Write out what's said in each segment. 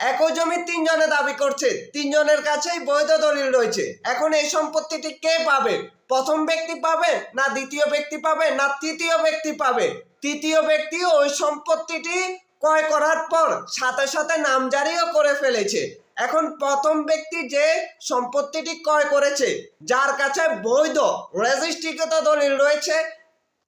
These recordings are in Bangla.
একই জমি তিনজনে দাবি করছে, তিনজনের কাছেই বৈধ দলিল রয়েছে। এখন এই সম্পত্তিটি কে পাবে? প্রথম ব্যক্তি পাবে না দ্বিতীয় ব্যক্তি পাবে না তৃতীয় ব্যক্তি পাবে? তৃতীয় ব্যক্তি ওই সম্পত্তিটি ক্রয় করার পর সাথে সাথে নামজারিও করে ফেলেছে। এখন প্রথম ব্যক্তি যে সম্পত্তিটি ক্রয় করেছে, যার কাছে বৈধ রেজিস্ট্রিকৃত দলিল রয়েছে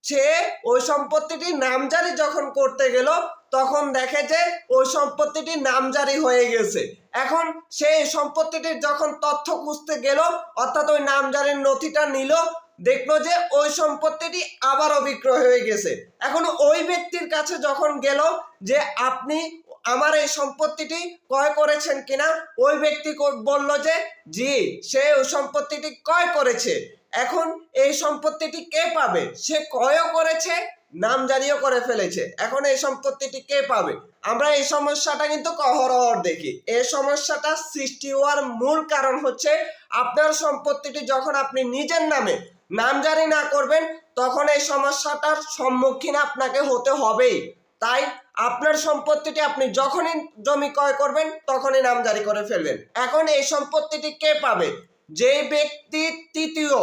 সে ওই সম্পত্তিটি নামজারি যখন করতে গেল, তখন দেখে যে ওই সম্পত্তিটি নামজারি হয়ে গেছে। এখন সে সম্পত্তিটির যখন তথ্য খুঁজতে গেল, অর্থাৎ ওই নামজারির নথিটা নিল, দেখল যে ওই সম্পত্তিটি আবারও বিক্রয় হয়ে গেছে। এখন ওই ব্যক্তির কাছে যখন গেল যে আপনি আমার এই সম্পত্তিটি ক্রয় করেছেন কিনা, ওই ব্যক্তি বলল যে, জি, সে ওই সম্পত্তিটি ক্রয় করেছে। এখন এই সম্পত্তিটি কে পাবে? সে ক্রয়ও করেছে নামজারিও করে ফেলেছে। এখন এই সম্পত্তিটি কে পাবে? আমরা এই সমস্যাটা কিন্তু অহরহর দেখি। এই সমস্যাটা সৃষ্টি হওয়ার মূল কারণ হচ্ছে আপনার সম্পত্তিটি যখন আপনি নিজের নামে নামজারি না করবেন, তখন এই সমস্যাটার সম্মুখীন আপনাকে হতে হবেই। তাই আপনার সম্পত্তিটি আপনি যখনই জমি ক্রয় করবেন, তখনই নামজারি করে ফেলবেন। এখন এই সম্পত্তিটি কে পাবে? যে ব্যক্তি তৃতীয়,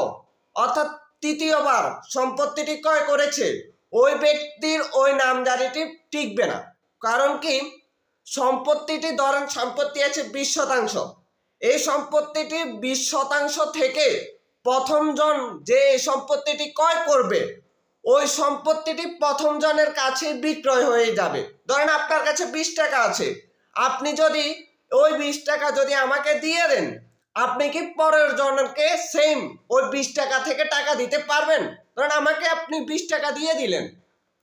অর্থাৎ তৃতীয়বার সম্পত্তিটি ক্রয় করেছে, ওই ব্যক্তির ওই নামজারিটি টিকবে না। কারণ কি? সম্পত্তিটি ধরেন সম্পত্তি আছে বিশ শতাংশ। এই সম্পত্তিটি বিশ শতাংশ থেকে প্রথম জন যে সম্পত্তিটি ক্রয় করবে, ওই সম্পত্তিটি প্রথম জনের কাছে বিক্রয় হয়ে যাবে। ধরেন আপনার কাছে বিশ টাকা আছে। আপনি যদি ওই বিশ টাকা যদি আমাকে দিয়ে দেন আপনি কি পরের জনকে সেম ওই বিশ টাকা থেকে টাকা দিতে পারবেন? ধরেন আমাকে আপনি বিশ টাকা দিয়ে দিলেন।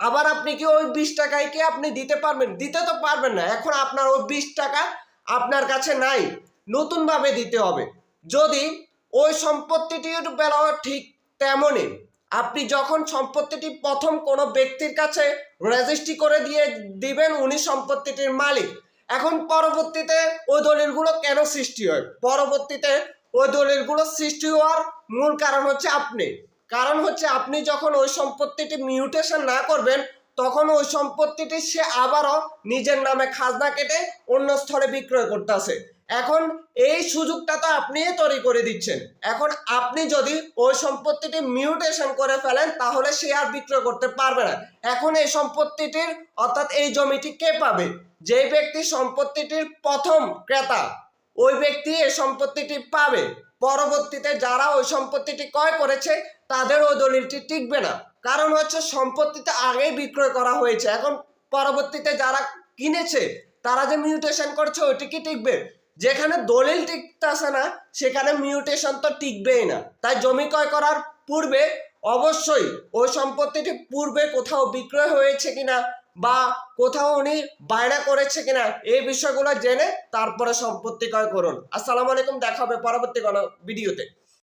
আবার আপনি কি ওই বিশ টাকায় কি আপনি দিতে পারবেন? দিতে তো পারবেন না। এখন আপনার ওই বিশ টাকা আপনার কাছে নাই। নতুনভাবে দিতে হবে। যদি ওই সম্পত্তিটির বেলাও ঠিক তেমনই আপনি যখন সম্পত্তিটি প্রথম কোনো ব্যক্তির কাছে রেজিস্ট্রি করে দিয়ে দিবেন, উনি সম্পত্তিটির মালিক এখন পরবর্তীতে ওই দলিলগুলো কেন সৃষ্টি হয়? পরবর্তীতে ওই দলিলগুলো সৃষ্টি হওয়ার মূল কারণ হচ্ছে আপনি। কারণ হচ্ছে আপনি যখন ওই সম্পত্তিটি মিউটেশন না করবেন তখন ওই সম্পত্তিটি সে আবারও নিজের নামে খাজনা কেটে অন্য স্থলে বিক্রয় করতেছে। এখন এই সুযোগটা তো আপনিই তৈরি করে দিচ্ছেন। এখন আপনি যদি ওই সম্পত্তিটি মিউটেশন করে ফেলেন, তাহলে সে আর বিক্রয় করতে পারবে না। এখন এই সম্পত্তিটির, অর্থাৎ এই জমিটি কে পাবে? যে ব্যক্তি সম্পত্তিটির প্রথম ক্রেতা, ওই ব্যক্তি এই সম্পত্তিটি পাবে। পরবর্তীতে যারা ওই সম্পত্তিটি ক্রয় করেছে, তাদের ওই দলিলটি টিকবে না। কারণ হচ্ছে সম্পত্তিতে আগেই বিক্রয় করা হয়েছে। এখন পরবর্তীতে যারা কিনেছে, তারা যে মিউটেশন করছে, ওইটি কি টিকবে? যেখানে দলিল টিকতেছে না, সেখানে মিউটেশন তো টিকবেই না। তাই জমি ক্রয় করার পূর্বে অবশ্যই ওই সম্পত্তিটি পূর্বে কোথাও বিক্রয় হয়েছে কিনা বা কোথাও উনি বায়না করেছে কিনা, এই বিষয়গুলো জেনে তারপরে সম্পত্তি ক্রয় করুন। আসসালামু আলাইকুম, দেখা হবে পরবর্তী কোনো ভিডিওতে।